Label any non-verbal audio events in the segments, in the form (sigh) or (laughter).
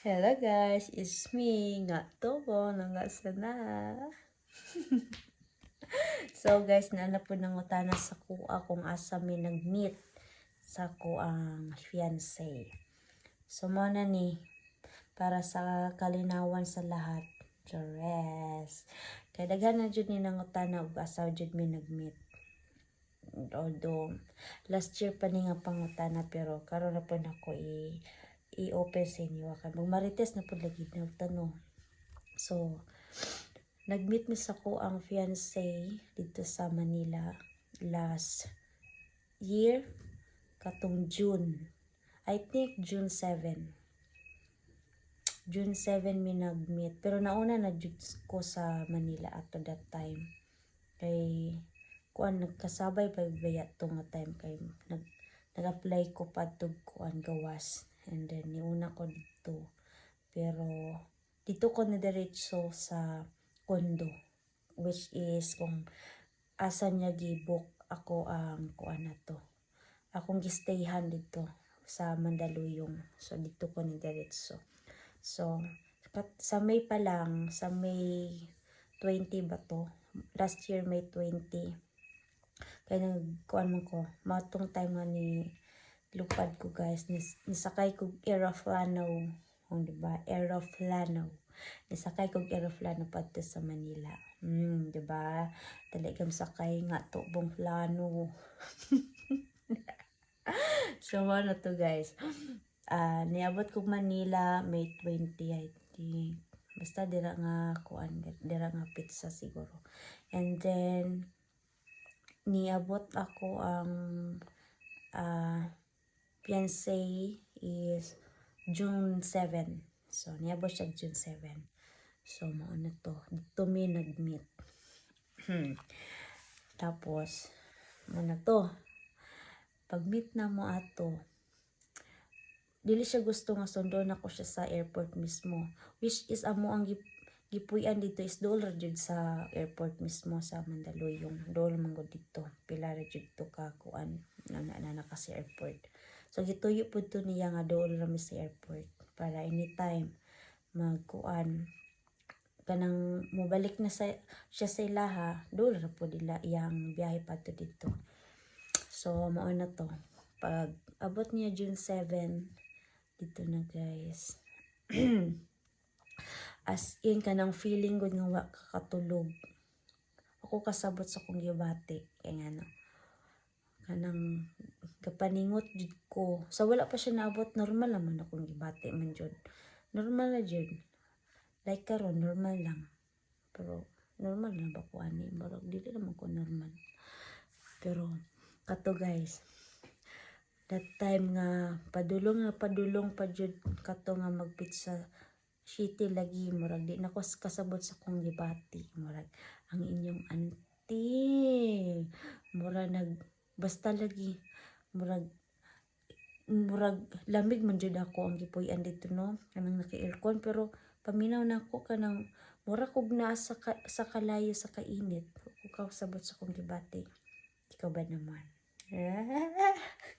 Hello guys, it's me, nga Tobo, nga sana. (laughs) so guys, naana po nang utana sa kuha kung asa mi nag-meet sa kuang fiancé. So mo na ni, para sa kalinawan sa lahat. Chores. Kaya daghan na jud ni nang utana ug asa jud mi nag-meet. Although, last year pa ni nga pangutana pero karon na po na ko i i-open sa inyo kay magmarites na po lagi na tanong. So, nag-meet mi sa ko ang fiancé dito sa Manila last year katong June. I think June 7. June 7 mi nag-meet. Pero nauna na jud ko sa Manila at that time. Kay kuan nagkasabay pa baya to nga time kay nag nag-apply ko pa tug kuan gawas and then niuna ko dito. Pero dito ko na diretso sa kondo which is kung asa niya gibok ako ang kuan na to. Akong gistayhan dito sa Mandaluyong. So dito ko ni diretso so sa May pa lang sa May 20 ba to? Last year May 20 kaya nagkuan man ko. Matong time nga ni lupad ko guys. Nis, nisakay ko aeroplano kung di ba? Aeroplano nisakay ko aeroplano padto sa Manila. Hmm di ba? Talagang sakay nga tubong plano (laughs) so ano to guys. Ah niabot ko Manila May 20 I think. Basta dira nga kuan dira nga pizza siguro. And then niabot ako ang ah fiancé is June 7. So, niabot siya June 7. So, mao na to. Dito mi nag-meet. Hmm. Tapos, mao na to. Pag-meet na mo ato, dili siya gusto nga sundon ako siya sa airport mismo. Which is amo ang gip gipuy-an dito is dool ra jud sa airport mismo sa Mandaluyong. Dool man dito. Pila ra jud to ka kuan na na, na, na kasi airport. So gituyo pud to niya nga dool ra mi sa airport para anytime magkuan kanang mobalik na sa siya sa ilaha dool ra pud ila iyang biyahe padto dito. So mao to. Pag abot niya June 7 dito na guys. (clears throat) As in kanang feeling gud nga kakatulog. Ako kasabot sa kong gibati kay nga no. Kanang kapaningot jud ko. Sa wala pa siya naabot normal naman akong gibati man jud. Normal na jud. Like karon normal lang. Pero normal na ba ko ani? Barog dili naman ko normal. Pero kato guys. That time nga padulong nga padulong pa jud kato nga magpizza city lagi murag di na ko kasabot sa kong gibati murag ang inyong auntie murag nag basta lagi murag murag lamig man jud ako ang gipuy-an dito no kanang naka aircon pero paminaw na ako kanang mura kog naa sa, ka, sa kalayo sa kainit ako kasabot sa kong gibati ikaw ba naman (laughs)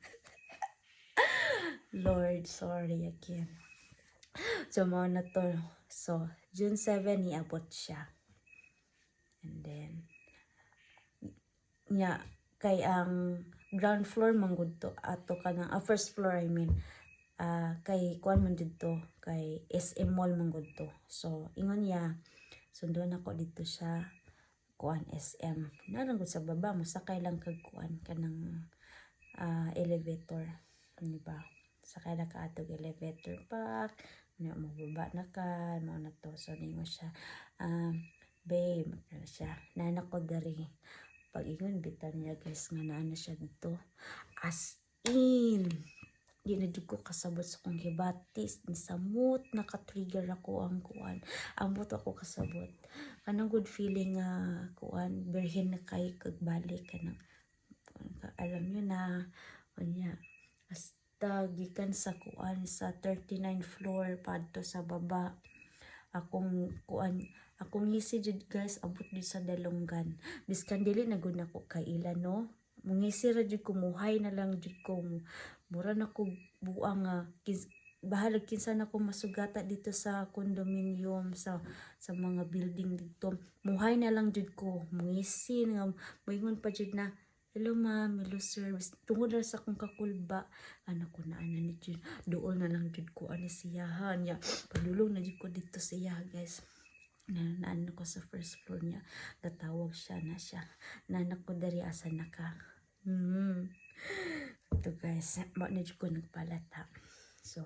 Lord, sorry again. So, mo na to. So, June 7, niabot siya. And then, nya, kay ang ground floor man gud to ato kanang ah, first floor I mean. Ah kay kuan man dito kay SM Mall man gud to. So ingon niya sundon ako dito sa kuan SM narang gud sa baba mo sakay lang kag kuan kanang ah, elevator. Di ba? Sakay na ka atog elevator park. Na mababa na ka mo na to. So ningo siya um babe ano siya nana ko dari pag ingon bitan niya guys nga naa na siya dito. As in di ko kasabot sa kong hibatis ni samot naka-trigger ako ang kuan ambot ako kasabot. Kanang good feeling nga kuan berhen na kay kag balik kanang alam niyo na unya hasta gikan sa kuan sa 39 floor padto sa baba. Akong kuan akong ngisi jud guys abot jud sa dalonggan biskan dili na gud nako kaila no mungisi ra jud ko muhay na lang jud ko mura na ko buang nga kis- bahalag kinsa na ko masugata dito sa condominium sa sa mga building dito muhay na lang jud ko muisin nga moingon pa jud na Hello ma'am, hello sir. Tungod sa akong kakulba, anak ko na ana ni Jud. Dool na lang jud ko ani siya niya. Padulong na jud ko dito siya guys. Na naano ko sa first floor niya. Tatawag siya na siya. Nanak ko dari asa na ka. Hmm. Ito guys, mo na ko nagpalata. So,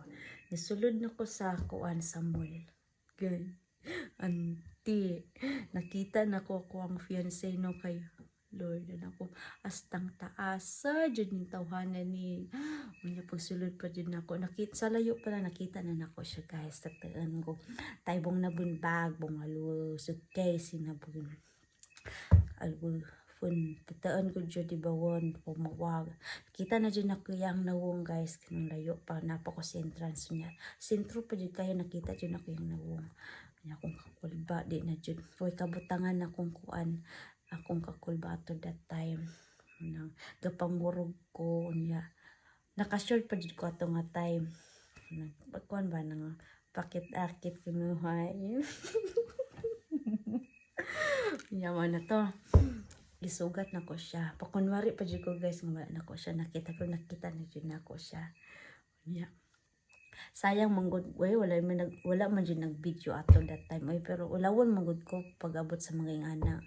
nisulod na ko sa kuan sa mall. Gan. Anti. Nakita na ko ko ang fiancé no kay Lord na ako astang taas sa jud ning tawhanan ni unya pagsulod pa jud nako nakita sa layo pa na nakita na nako siya guys. Tataan ko. Taybong na bunbag bungalo suitcase sinabun. Albo fun. Tataan ko jud di bawon pumawag. Kita na jud nako yang nawong guys kanang layo pa. Napa ko sa entrance niya. Sentro pa jud kayo nakita jud nako yung nawong. Nya akong kakulba di na jud koy kabutangan akong kuan akong kakulba ato that time. Nang gapangurog ko niya naka-short pa jud ko ato nga time nang pagkuan ba nang pakit-akit kinuhay (laughs) Yaman na to. Gisugat na ko siya. Pakunwari pa jud ko guys, wala na ko siya nakita pero nakita na jud na ko siya. Nya. Sayang manggod, way wala man nag wala man jud nag-video ato that time. Ay pero ulawon manggod ko pag-abot sa mga ingana.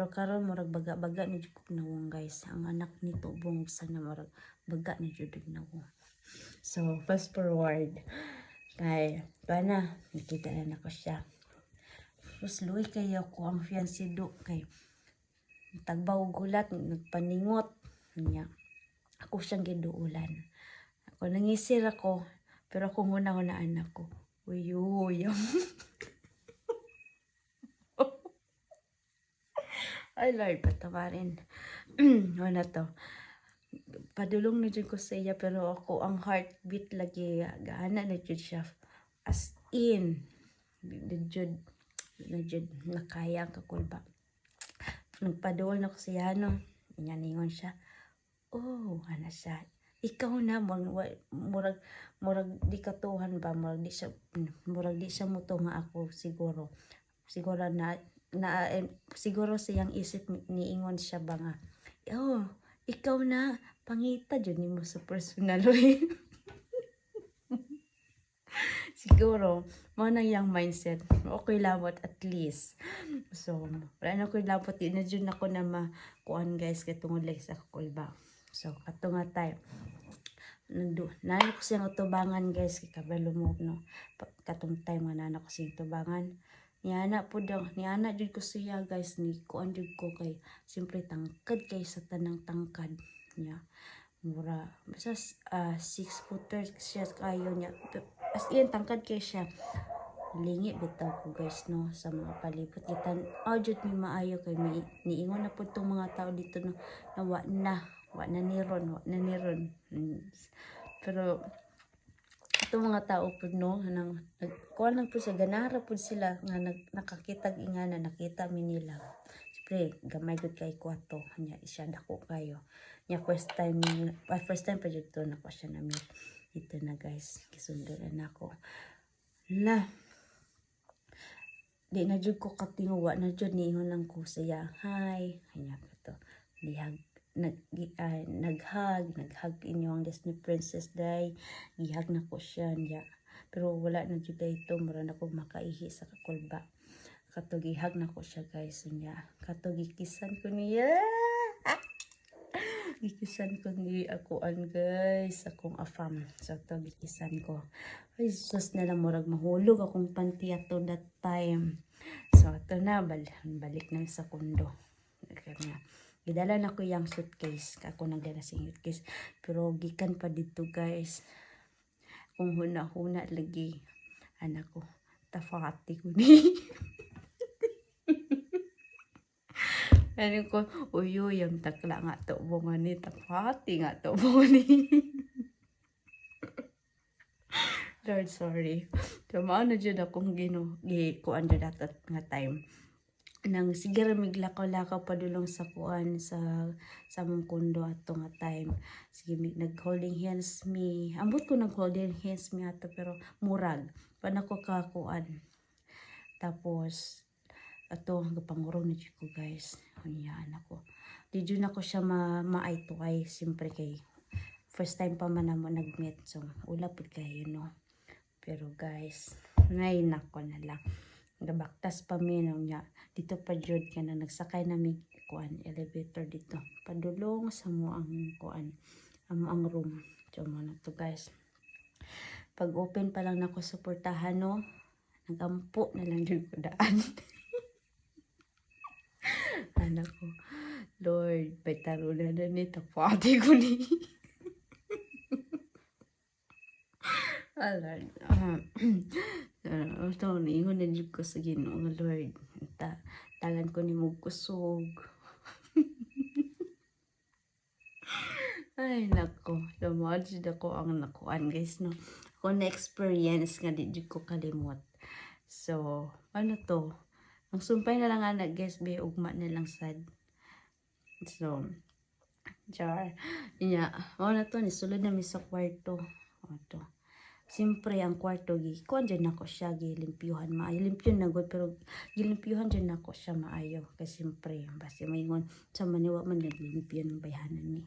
Pero karon murag baga-baga ni jud nawong guys. Ang anak nito bungog sa na murag baga ni jud nawong. So, fast forward. Kay, bana, nakita na nako siya. Tapos luwi kayo ko ang fiancé do kay tagbaw gulat nagpaningot niya. Ako siyang giduulan. Ako nangisir ako pero ako muna ko na anak ko. Uyuyam. (laughs) Ay Lord, patawarin. (clears throat) Wala to. Padulong na dyan ko sa iya pero ako ang heartbeat lagi gaana na dyan siya. As in. Dyan na dyan nakaya ang kakulba. Nagpaduol na ko siya no. Inyaningon siya. Oh, ana siya. Ikaw na murag murag murag di katuhan ba murag di siya murag di siya muto nga ako siguro. Siguro na na eh, siguro siyang isip ni- niingon siya ba nga. Oh, ikaw na pangita jud nimo sa personal way. (laughs) siguro mo na yung mindset okay labot at least so wala na ko labot di na ako na makuan guys kay tungod like sa kulba so kato nga tayo nandu nana ko siyang utubangan guys kay kabalo mo no katong time nga nana ko siyang utubangan Niana po daw, niana jud ko siya guys, ni kuan jud ko kay simpre tangkad kay sa tanang tangkad niya. Mura, basta uh, six footers siya kayo niya. As in, tangkad kay siya. Lingi bitaw ko guys no sa mga palibot kita oh jud mi maayo kay mi niingon na po tong mga tao dito no na wa na wa na ni ron wa na ni ron Mm. pero itong mga tao po no nang nagkuha lang po sa ganara po sila nga nag, nakakitag ingana nakita mi nila. Siyempre, gamay gud kay kwato nya siya dako kayo. Nya first time uh, first time pa jud to nako siya na meet ito na guys kisunduran nako la di na jud ko katinguwa na jud niingon lang ko saya hi kanya ko to. Dihag nag ah, naghag naghag inyo ang Disney Princess Day. Gihag na ko siya niya. Pero wala na jud ito mura na ko makaihi sa kakulba. Katugihag na ko siya guys niya. Katugikisan ko niya. (laughs) Gikisan ko ni akuan guys akong afam. So to gikisan ko. Ay sus na lang murag mahulog akong pantiyato that time. So ito na bal balik na sa kundo. Kanya gidala na ko yung suitcase. Ako nagdala sa suitcase. Pero gikan pa dito guys. Kung huna-huna lagi anak ko tafati ko ni. (laughs) Ano ko uyo yung takla nga to bunga ni tafati nga to bunga ni. (laughs) Lord, sorry. Tama na dyan akong gino, gi, kuan dyan atat nga time. Nang sige ra miglakaw-lakaw padulong sa kuan sa sa mong kundo ato nga time. Sige mig nag holding hands me ambot ko nag holding hands me ato pero murag. Pa nako ka kuan tapos ato gapangurong ni ko guys. Unyaan ako di jud nako siya ma maay to ay simpre kay first time pa man namo nag-meet. So ula pud kayo no? Pero guys ngay nako na lang gabaktas pa mi nung niya dito pa jud ka na nagsakay na mi kuan elevator dito padulong sa mo ang kuan amo ang room so mo na to guys pag open pa lang nako suportahan no nagampo na lang jud ko daan (laughs) anak ko Lord, pagtaro na na ni tapati ko ni. (laughs) Ah, Lord. (clears throat) Ah, ito, niingon na dyan ko sa ginoo nga Lord. Ta talan ko ni mo kusog. Ay, nako. Lumodge ako ang nakuan, guys, no. Ako na experience nga di ko kalimot. So, ano to? Ang sumpay na lang anak, guys, be, ugma na lang sad. So, jar. Inya, na to, nisulod na mi sa kwarto. O to. Siyempre, ang kwarto, gi, kuan dyan ako siya, gilimpyuhan maayo. Limpyo na good, pero gilimpyuhan dyan ako siya maayo. Kasi siyempre, basta maingon, sa maniwa man naglimpyo ng bayhanan ni.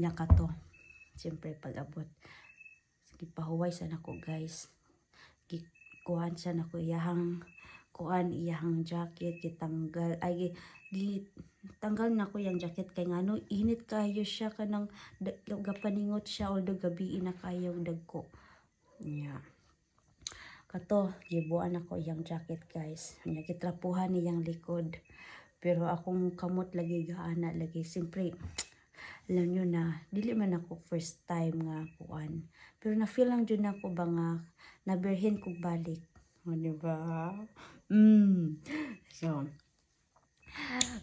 Nya ka to. Siyempre, pag abot. Sige, pahuway sa nako guys. Gikuhan siya nako iyahang kuan iyahang jacket gitanggal ay gi, gi tanggal na ko yung jacket kay ngano init kayo siya kanang gapaningot siya although gabi na kayo dagko yeah. kato gibuan ako yung jacket guys. Nya gitrapuhan niyang likod. Pero akong kamot lagi gaana lagi simpre alam nyo na dili man ako first time nga kuan. Pero na feel lang jud ako ba nga naberhin ko balik. O diba mm. So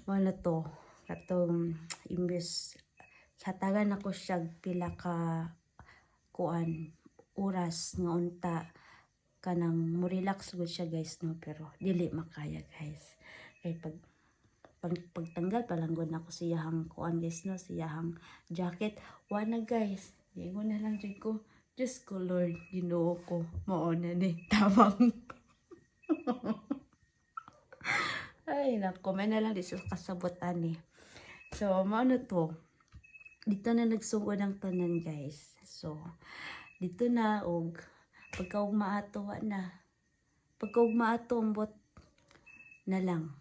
ano to. Katong imbes hatagan ako siya pila ka kuan oras nga unta kanang mo relax gud siya guys no? Pero dili makaya guys. Kay pag pag pagtanggal pa lang gud nako siyahang kuan guys no? Siyahang jacket. Wa na guys Ingon na lang jud ko Diyos ko Lord ginoo ko mao na ni (laughs) tamang. Ay nako may na lang di sa kasabutan ni so maano to. Dito na nagsugod ang tanan guys. So dito na og pagka umaato wa na. Pagka ambot na lang.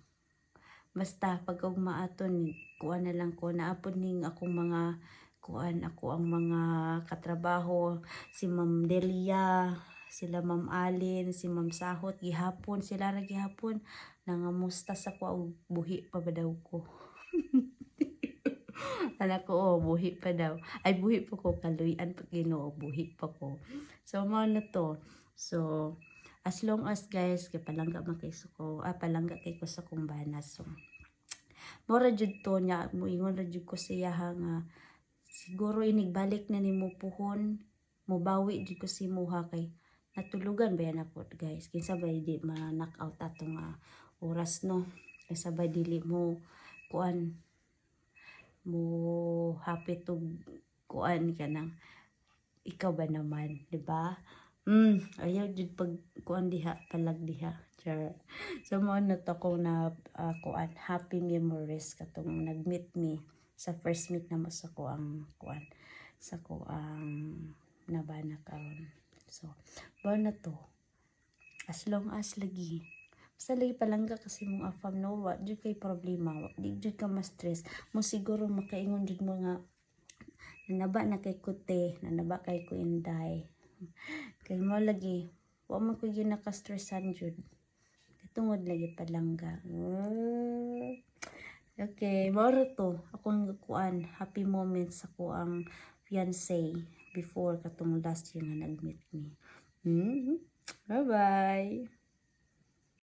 Basta pagka umaato ni kuan na lang ko. Naapod ning akong mga kuan ako ang mga katrabaho. Si Ma'am Delia sila Ma'am Alin si Ma'am Sahot. Gihapon sila ra gihapon. Nangamusta sa ko buhi pa ba daw ko (laughs) (laughs) Anak ko, oh, buhi pa daw. Ay, buhi pa ko. Kaluyan pa ginoo, buhi pa ko. So, mo na to. So, as long as guys, kay palangga man kay ko, ah, palangga kay ko sa kumbana. So, mora jud to niya, muingon ra jud ko siya nga, siguro inigbalik na ni mo puhon, mubawi jud ko si muha kay natulugan ba yan ako guys kinsa ba di ma knock out atong uh, oras no kinsa ba dili mo kuan mo happy to kuan ka nang ikaw ba naman di ba Mm, ayaw jud pag kuan diha palag diha. Char. So mo na to ko na uh, kuan happy memories katong nag-meet me sa first meet na mo sa ko ang kuan sa ko ang nabana karon. So, ba na to. As long as lagi Basta lagi palangga kasi mong afam no, wa jud kay problema, wa jud ka ma-stress. Mo siguro makaingon jud mo nga nanaba na kay kute, nanaba kay ko inday. Kay mo lagi, wa man ko gyud naka-stressan jud. Tungod lagi palangga. Mm. Okay, moro to. Akong kuan, happy moments ako ang fiancé before katong last year nga nag-meet me. Mm -hmm. Bye-bye.